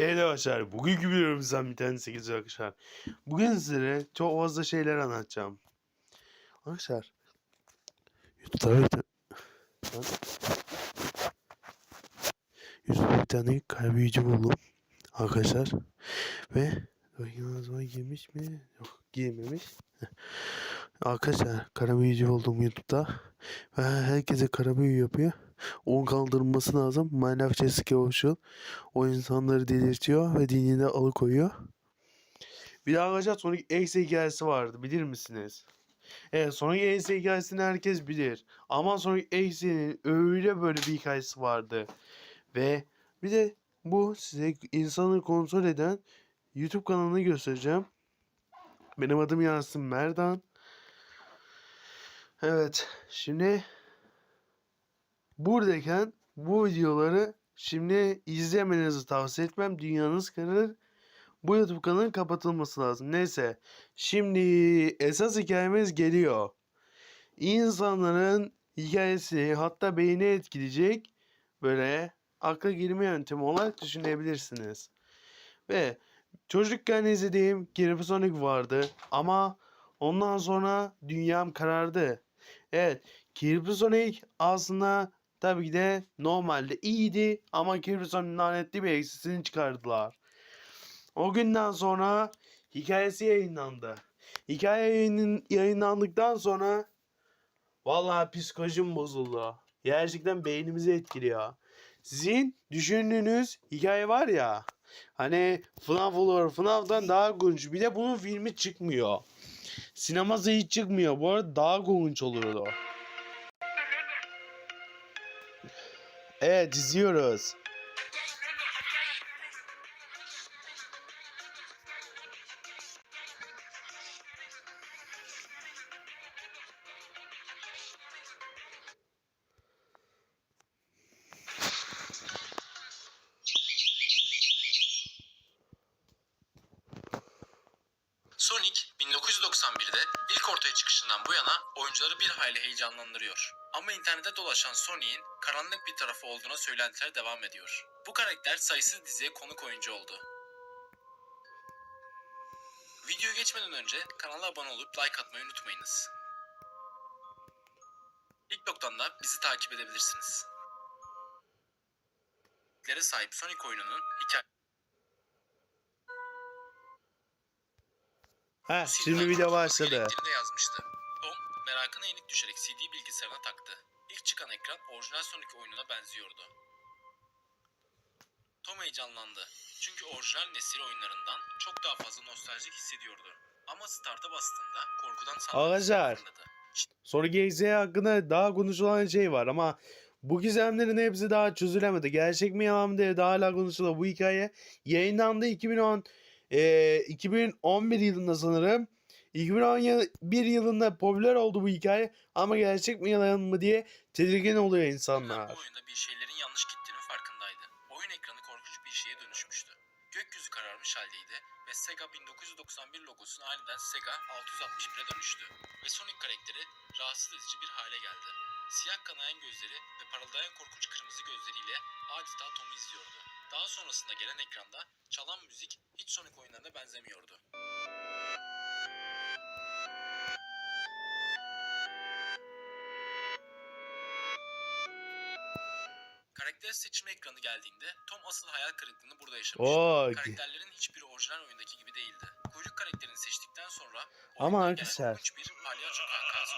Evet arkadaşlar bugünkü videomuzdan bir tanesi güzel arkadaşlar. Bugün sizlere çok fazla şeyler anlatacağım. Arkadaşlar YouTube'da bir tane. YouTube'da bir tane buldum arkadaşlar ve zaman girmiş mi? Yok girmemiş. Arkadaşlar kara büyücü buldum YouTube'da ve herkese kara büyü yapıyor. Onu kaldırılması lazım. Minecraft Jessica Official o insanları delirtiyor ve dinine alıkoyuyor. Bir de arkadaşlar Sonic X hikayesi vardı bilir misiniz? Evet Sonic X hikayesini herkes bilir. Ama Sonic X'in öyle böyle bir hikayesi vardı. Ve bir de bu size insanı kontrol eden YouTube kanalını göstereceğim. Benim adım Yasin Merdan. Evet şimdi buradayken bu videoları şimdi izlemenizi tavsiye etmem. Dünyanız kararır. Bu YouTube kanalının kapatılması lazım. Neyse. Şimdi esas hikayemiz geliyor. İnsanların hikayesi hatta beyni etkileyecek böyle akla girme yöntemi olarak düşünebilirsiniz. Ve çocukken izlediğim Kirby Sonic vardı ama ondan sonra dünyam karardı. Evet Kirby Sonic aslında tabii ki de normalde iyiydi ama Sonic'in lanetli bir eksisini çıkardılar. O günden sonra hikayesi yayınlandı. Hikaye yayının, yayınlandıktan sonra vallahi psikolojim bozuldu. Gerçekten beynimizi etkiliyor. Sizin düşündüğünüz hikaye var ya hani FNAF olur FNAF'dan daha korkunç. Bir de bunun filmi çıkmıyor. Sineması hiç çıkmıyor. Bu arada daha korkunç olurdu. Evet izliyoruz. Sonic 1991'de ilk ortaya çıkışından bu yana oyuncuları bir hayli heyecanlandırıyor. Ama internette dolaşan Sonic'in karanlık bir tarafı olduğuna söylentiler devam ediyor. Bu karakter sayısız diziye konuk oyuncu oldu. Videoya geçmeden önce kanala abone olup like atmayı unutmayınız. TikTok'tan da bizi takip edebilirsiniz. Lere sahip Sonic oyununun hikaye Ha şimdi video başladı. yazmıştı. Tom merakına yenik düşerek CD bilgisayarına taktı. İlk çıkan ekran orijinal Sonic oyununa benziyordu. Tom heyecanlandı. Çünkü orijinal nesil oyunlarından çok daha fazla nostaljik hissediyordu. Ama start'a bastığında korkudan Arkadaşlar. Sonic X hakkında daha konuşulan şey var ama bu gizemlerin hepsi daha çözülemedi. Gerçek mi yalan mı diye daha hala konuşuluyor. Bu hikaye yayınlandı 2010 e, 2011 yılında sanırım. 2011 yılında popüler oldu bu hikaye ama gerçek mi yalan mı diye tedirgin oluyor insanlar. bu oyunda bir şeylerin yanlış gittiğinin farkındaydı. Oyun ekranı korkunç bir şeye dönüşmüştü. Gökyüzü kararmış haldeydi ve Sega 1991 logosunu aniden Sega 661'e dönüştü. Ve Sonic karakteri rahatsız edici bir hale geldi. Siyah kanayan gözleri ve parıldayan korkunç kırmızı gözleriyle adeta Tom'u izliyordu. Daha sonrasında gelen ekranda çalan müzik hiç Sonic oyunlarına benzemiyordu. Karakter seçimi ekranı geldiğinde Tom asıl hayal kırıklığını burada yaşamıştı. Oo, Karakterlerin hiçbiri orijinal oyundaki gibi değildi. Kuyruk karakterini seçtikten sonra Ama arkadaşlar- palyaço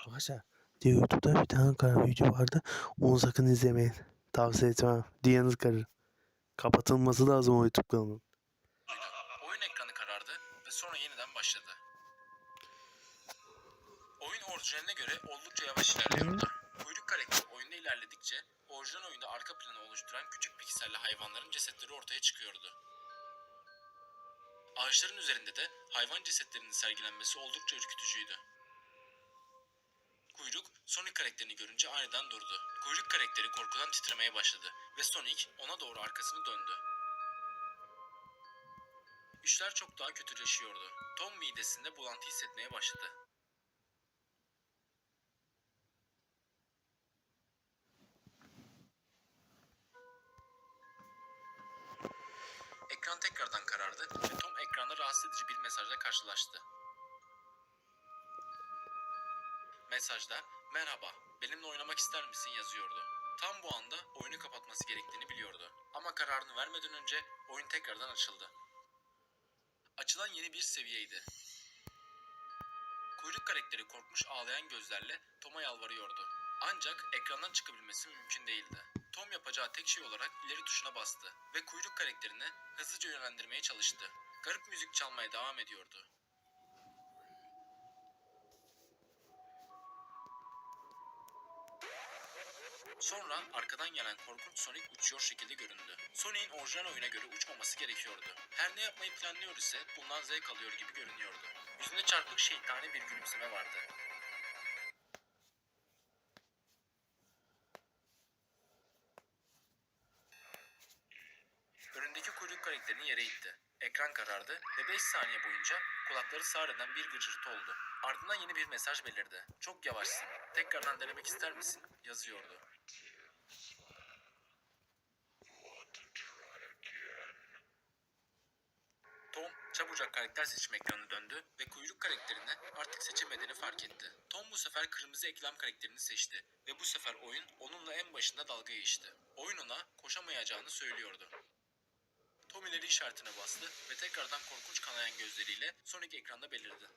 Arkadaşlar YouTube'da bir tane kara büyücü vardı. Onu sakın izlemeyin. Tavsiye etmem. Diyanız karır. Kapatılması lazım o YouTube kanalının. Oyun ekranı karardı ve sonra yeniden başladı. Oyun orijinaline göre oldukça yavaş ilerliyordu. Kuyruk karakteri oyunda ilerledikçe orijinal oyunda arka planı oluşturan küçük pikselli hayvanların cesetleri ortaya çıkıyordu. Ağaçların üzerinde de hayvan cesetlerinin sergilenmesi oldukça ürkütücüydü. Kuyruk, Sonic karakterini görünce aniden durdu. Kuyruk karakteri korkudan titremeye başladı ve Sonic ona doğru arkasını döndü. İşler çok daha kötüleşiyordu. Tom midesinde bulantı hissetmeye başladı. Tekrardan karardı ve Tom ekranda rahatsız edici bir mesajla karşılaştı. Mesajda merhaba benimle oynamak ister misin yazıyordu. Tam bu anda oyunu kapatması gerektiğini biliyordu. Ama kararını vermeden önce oyun tekrardan açıldı. Açılan yeni bir seviyeydi. Kuyruk karakteri korkmuş ağlayan gözlerle Tom'a yalvarıyordu. Ancak ekrandan çıkabilmesi mümkün değildi. Tom yapacağı tek şey olarak ileri tuşuna bastı ve kuyruk karakterini hızlıca yönlendirmeye çalıştı. Garip müzik çalmaya devam ediyordu. Sonra arkadan gelen korkunç Sonic uçuyor şekilde göründü. Sonic'in orijinal oyuna göre uçmaması gerekiyordu. Her ne yapmayı planlıyor ise bundan zevk alıyor gibi görünüyordu. Yüzünde çarpık şeytani bir gülümseme vardı. Önündeki kuyruk karakterini yere itti. Karardı ve 5 saniye boyunca kulakları sağır bir gıcırtı oldu. Ardından yeni bir mesaj belirdi. Çok yavaşsın. Tekrardan denemek ister misin? yazıyordu. Tom çabucak karakter seçim ekranına döndü ve kuyruk karakterini artık seçemediğini fark etti. Tom bu sefer kırmızı eklem karakterini seçti ve bu sefer oyun onunla en başında dalga geçti. Oyun ona koşamayacağını söylüyordu. Tom ileri işaretine bastı ve tekrardan korkunç kanayan gözleriyle Sonic ekranda belirdi.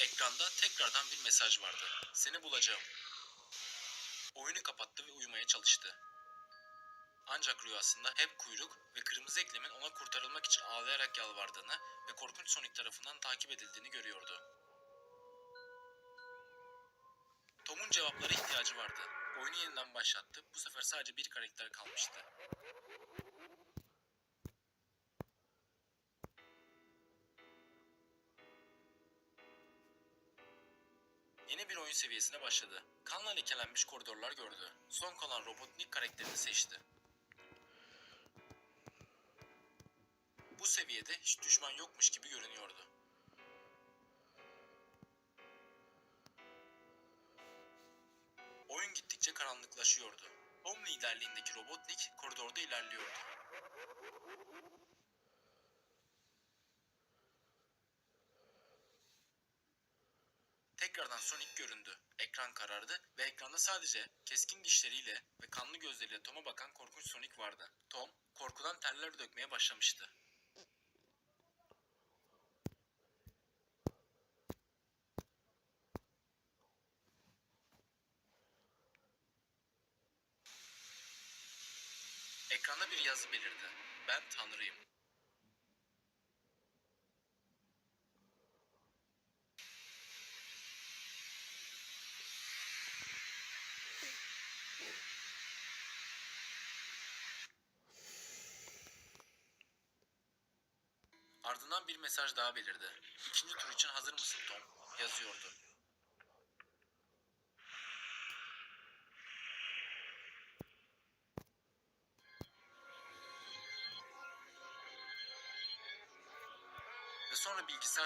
Ekranda tekrardan bir mesaj vardı. Seni bulacağım. Oyunu kapattı ve uyumaya çalıştı. Ancak rüyasında hep kuyruk ve kırmızı eklemin ona kurtarılmak için ağlayarak yalvardığını ve korkunç Sonic tarafından takip edildiğini görüyordu. Tom'un cevaplara ihtiyacı vardı. Oyunu yeniden başlattı. Bu sefer sadece bir karakter kalmıştı. Yeni bir oyun seviyesine başladı. Kanla lekelenmiş koridorlar gördü. Son kalan Robotnik karakterini seçti. Bu seviyede hiç düşman yokmuş gibi görünüyordu. Oyun gittikçe karanlıklaşıyordu. Tom liderliğindeki Robotnik koridorda ilerliyordu. Tekrardan Sonic göründü. Ekran karardı ve ekranda sadece keskin dişleriyle ve kanlı gözleriyle Tom'a bakan korkunç Sonic vardı. Tom korkudan terler dökmeye başlamıştı. Ekranda bir yazı belirdi. Ben Tanrıyım. Ardından bir mesaj daha belirdi. İkinci tur için hazır mısın Tom? yazıyordu.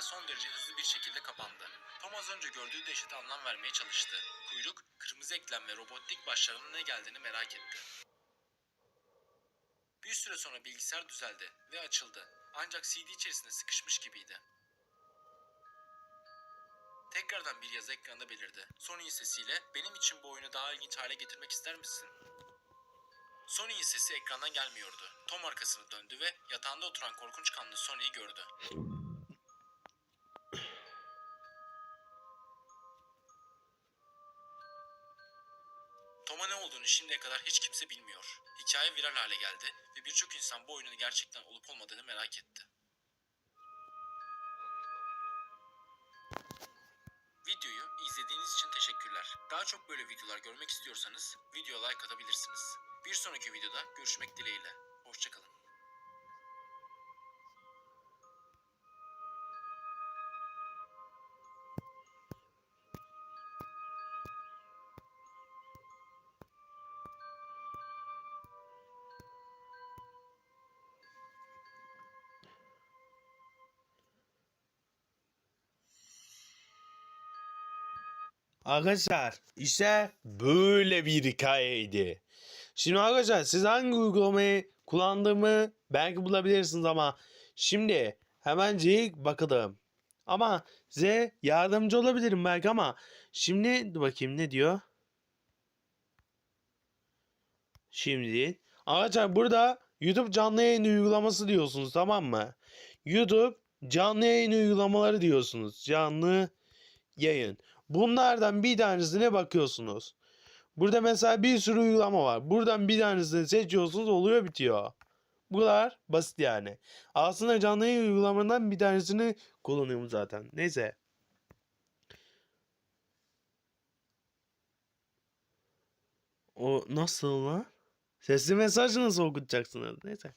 Son derece hızlı bir şekilde kapandı. Tom az önce gördüğü dehşete anlam vermeye çalıştı. Kuyruk, kırmızı eklem ve robotik başlarının ne geldiğini merak etti. Bir süre sonra bilgisayar düzeldi ve açıldı. Ancak CD içerisinde sıkışmış gibiydi. Tekrardan bir yazı ekranda belirdi. Sony'in sesiyle benim için bu oyunu daha ilginç hale getirmek ister misin? Sony'in sesi ekrandan gelmiyordu. Tom arkasını döndü ve yatağında oturan korkunç kanlı Sony'yi gördü. Olduğunu şimdiye kadar hiç kimse bilmiyor. Hikaye viral hale geldi ve birçok insan bu oyunun gerçekten olup olmadığını merak etti. Videoyu izlediğiniz için teşekkürler. Daha çok böyle videolar görmek istiyorsanız video like atabilirsiniz. Bir sonraki videoda görüşmek dileğiyle. Hoşçakalın. Arkadaşlar işte böyle bir hikayeydi. Şimdi arkadaşlar siz hangi uygulamayı kullandığımı belki bulabilirsiniz ama şimdi hemencik bakalım. Ama size yardımcı olabilirim belki ama şimdi bakayım ne diyor? Şimdi arkadaşlar burada YouTube canlı yayın uygulaması diyorsunuz tamam mı? YouTube canlı yayın uygulamaları diyorsunuz. Canlı yayın. Bunlardan bir tanesine bakıyorsunuz. Burada mesela bir sürü uygulama var. Buradan bir tanesini seçiyorsunuz oluyor bitiyor. Bu kadar basit yani. Aslında canlı yayın uygulamalarından bir tanesini kullanıyorum zaten. Neyse. O nasıl lan? Sesli mesaj nasıl okutacaksınız? Neyse.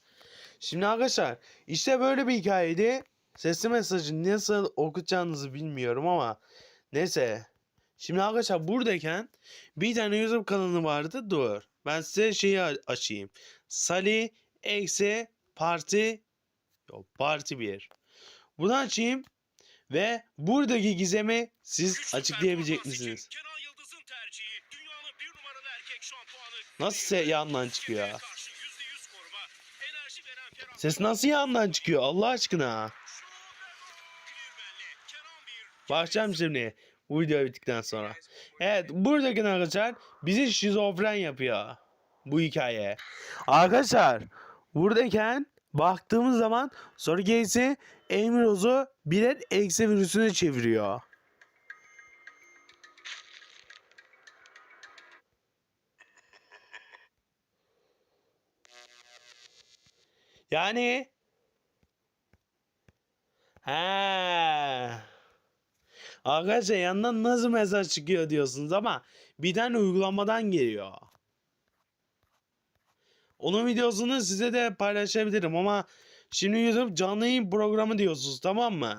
Şimdi arkadaşlar işte böyle bir hikayeydi. Sesli mesajı nasıl okutacağınızı bilmiyorum ama neyse. Şimdi arkadaşlar buradayken bir tane YouTube kanalı vardı. Dur. Ben size şeyi açayım. Sali eksi parti yok parti 1. Bunu açayım ve buradaki gizemi siz açıklayabilecek misiniz? Bir. Nasıl se- yandan çıkıyor? Kirliliğe karşı %100 koruma, enerji veren Kenan Ses nasıl yandan çıkıyor Allah aşkına? Bakacağım şimdi bu video bittikten sonra. Evet buradaki arkadaşlar bizi şizofren yapıyor bu hikaye. Arkadaşlar buradayken baktığımız zaman sonra gerisi Emiroz'u birer eksi virüsüne çeviriyor. Yani He. Arkadaşlar yandan nasıl mesaj çıkıyor diyorsunuz ama bir tane uygulamadan geliyor. Onun videosunu size de paylaşabilirim ama şimdi YouTube canlı yayın programı diyorsunuz tamam mı?